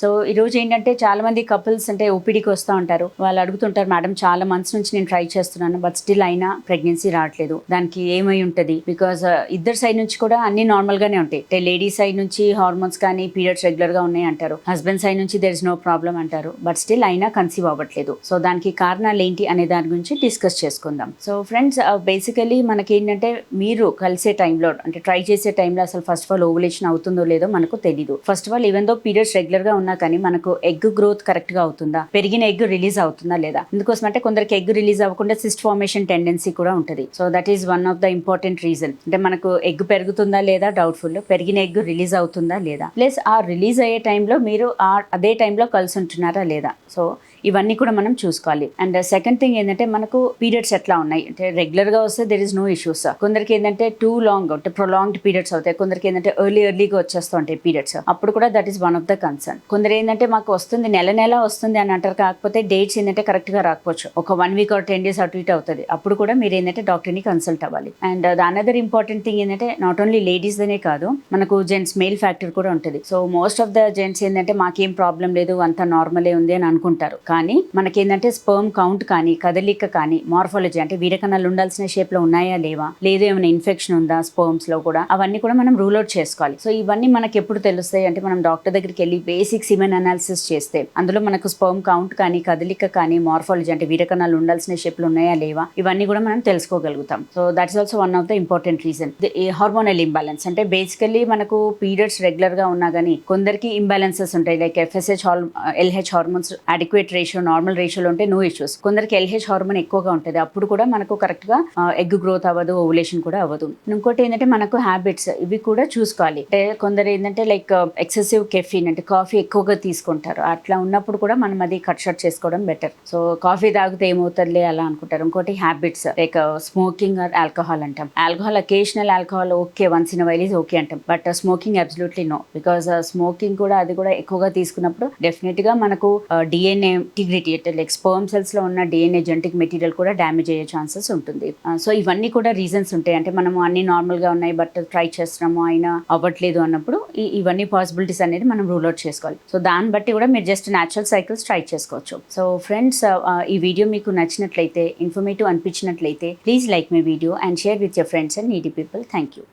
so ఈ రోజు ఏంటంటే చాలామంది కపుల్స్ అంటే ఓపీడీకి వస్తూ ఉంటారు. వాళ్ళు అడుగుతుంటారు మేడం చాలా మంత్స్ నుంచి నేను ట్రై చేస్తున్నాను బట్ స్టిల్ అయినా ప్రెగ్నెన్సీ రావట్లేదు. దానికి ఏమై ఉంటుంది? బికాస్ uh, ఇద్దరు సైడ్ నుంచి కూడా అన్ని నార్మల్గానే ఉంటాయి. అంటే లేడీస్ సైడ్ నుంచి హార్మోన్స్ కానీ పీరియడ్స్ రెగ్యులర్గా ఉన్నాయి అంటారు. హస్బెండ్ సైడ్ నుంచి దెర్ ఇస్ నో ప్రాబ్లం అంటారు. బట్ స్టిల్ అయినా కన్సీవ్ అవ్వట్లేదు. సో దానికి కారణాలు ఏంటి అనే దాని గురించి డిస్కస్ చేసుకుందాం. సో ఫ్రెండ్స్ బేసికలీ మనకి ఏంటంటే మీరు కలిసే టైంలో అంటే ట్రై చేసే టైంలో అసలు ఫస్ట్ ఆఫ్ ఆల్ ఓవులేషన్ అవుతుందో లేదో మనకు తెలియదు first of all even though periods రెగ్యులర్గా ఉన్న ఉన్నా కానీ మనకు ఎగ్ గ్రోత్ కరెక్ట్గా అవుతుందా? పెరిగిన ఎగ్ రిలీజ్ అవుతుందా లేదా? ఎందుకోసం అంటే కొందరికి ఎగ్ రిలీజ్ అవ్వకుండా సిస్ట్ ఫార్మేషన్ టెండెన్సీ కూడా ఉంటుంది. So that is one of the important reason. అంటే మనకు ఎగ్ పెరుగుతుందా లేదా డౌట్ఫుల్. పెరిగిన ఎగ్ రిలీజ్ అవుతుందా లేదా? ప్లస్ ఆ రిలీజ్ అయ్యే టైంలో మీరు ఆ అదే టైంలో కలిసి ఉంటున్నారా లేదా? సో ఇవన్నీ కూడా మనం చూసుకోవాలి. అండ్ సెకండ్ థింగ్ ఏంటంటే మనకు పీరియడ్స్ ఎట్లా ఉన్నాయి? అంటే రెగ్యులర్గా వస్తే దెర్ ఇస్ నో ఇష్యూస్ కొందరికి ఏంటంటే టూ లాంగ్ అంటే ప్రొలాంగ్డ్ పీరియడ్స్ అవుతాయి. కొందరికి ఏంటంటే ఎర్లీ ఎర్లీగా వచ్చేస్తూ ఉంటాయి పీరియడ్స్ అప్పుడు కూడా that is one of the concern కొందరు ఏంటంటే మాకు వస్తుంది నెల నెల వస్తుంది అని అంటారు. కాకపోతే డేట్స్ ఏంటంటే కరెక్ట్గా రాకపోవచ్చు. ఒక one week or ten days అటు ఇటు అవుతుంది. అప్పుడు కూడా మీరు ఏంటంటే డాక్టర్ని కన్సల్ట్ అవ్వాలి. And the another important thing ఏంటంటే నాట్ ఓన్లీ లేడీస్ దనే కాదు మనకు జెంట్స్ మెయిల్ ఫ్యాక్టర్ కూడా ఉంటుంది. So most of the gents ఏంటంటే మాకేం ప్రాబ్లం లేదు అంత నార్మలే ఉంది అని అనుకుంటారు. కానీ మనకేంటంటే స్పర్మ్ కౌంట్ కానీ కదలిక కానీ మార్ఫాలజీ అంటే వీరకణాలు ఉండాల్సిన షేప్లో ఉన్నాయా లేవా? లేదు ఏమైనా ఇన్ఫెక్షన్ ఉందా స్పర్మ్స్లో కూడా? అవన్నీ కూడా మనం రూల్ అవుట్ చేసుకోవాలి. సో ఇవన్నీ మనకి ఎప్పుడు తెలుస్తాయి అంటే మనం డాక్టర్ దగ్గరికి వెళ్ళి బేసిక్ సిమెన్ అనాలిసిస్ చేస్తే అందులో మనకు స్పర్మ్ కౌంట్ కానీ కదలిక కానీ మార్ఫాలజీ అంటే వీరకణాలు ఉండాల్సిన షేప్లో ఉన్నాయా లేవా? ఇవన్నీ కూడా మనం తెలుసుకోగలుగుతాం. So that's also one of the important reason hormonal imbalance అంటే బేసికల్లీ మనకు పీరియడ్స్ రెగ్యులర్గా ఉన్నా కానీ కొందరికి ఇంబ్యాలెన్సెస్ ఉంటాయి. Like FSH LH hormones adequate ratio normal రేషియోలో ఉంటే నో ఇష్యూస్. కొందరికి ఎల్హెచ్ హార్మోన్ ఎక్కువగా ఉంటుంది. అప్పుడు కూడా మనకు కరెక్ట్గా ఎగ్ గ్రోత్ అవ్వదు ఓవులేషన్ కూడా అవ్వదు. ఇంకోటి ఏంటంటే మనకు హ్యాబిట్స్ ఇవి కూడా చూసుకోవాలి. అంటే కొందరు ఏంటంటే లైక్ ఎక్సెసివ్ కెఫీన్ అంటే కాఫీ ఎక్కువగా తీసుకుంటారు. అట్లా ఉన్నప్పుడు కూడా మనం అది కట్ షార్ట్ చేసుకోవడం బెటర్ సో కాఫీ తాగితే ఏమవుతుందిలే అలా అనుకుంటారు. ఇంకోటి habits like smoking or alcohol అంటాం. Alcohol occasional alcohol okay once in while is okay అంటాం. But smoking absolutely no because smoking కూడా అది కూడా ఎక్కువగా తీసుకున్నప్పుడు డెఫినెట్గా మనకు డిఎన్ఏ ఇంటిగ్రిటీ అంటే లైక్ స్పర్మ్ సెల్స్లో ఉన్న డిఎన్ఏ జెనటిక్ మెటీరియల్ కూడా డ్యామేజ్ అయ్యే ఛాన్సెస్ ఉంటుంది. Uh, సో ఇవన్నీ కూడా రీజన్స్ ఉంటాయి. అంటే మనము అన్ని నార్మల్గా ఉన్నాయి బట్ ట్రై చేస్తున్నాము అయినా అవ్వట్లేదు అన్నప్పుడు ఇవన్నీ పాసిబిలిటీస్ అనేది మనం రూల్ అవుట్ చేసుకోవాలి. సో దాన్ని బట్టి కూడా మీరు జస్ట్ న్యాచురల్ సైకిల్స్ ట్రై చేసుకోవచ్చు. సో ఫ్రెండ్స్ uh, uh, ఈ వీడియో మీకు నచ్చినట్లయితే informative అనిపించినట్లయితే please like my video and share with your friends and needy people thank you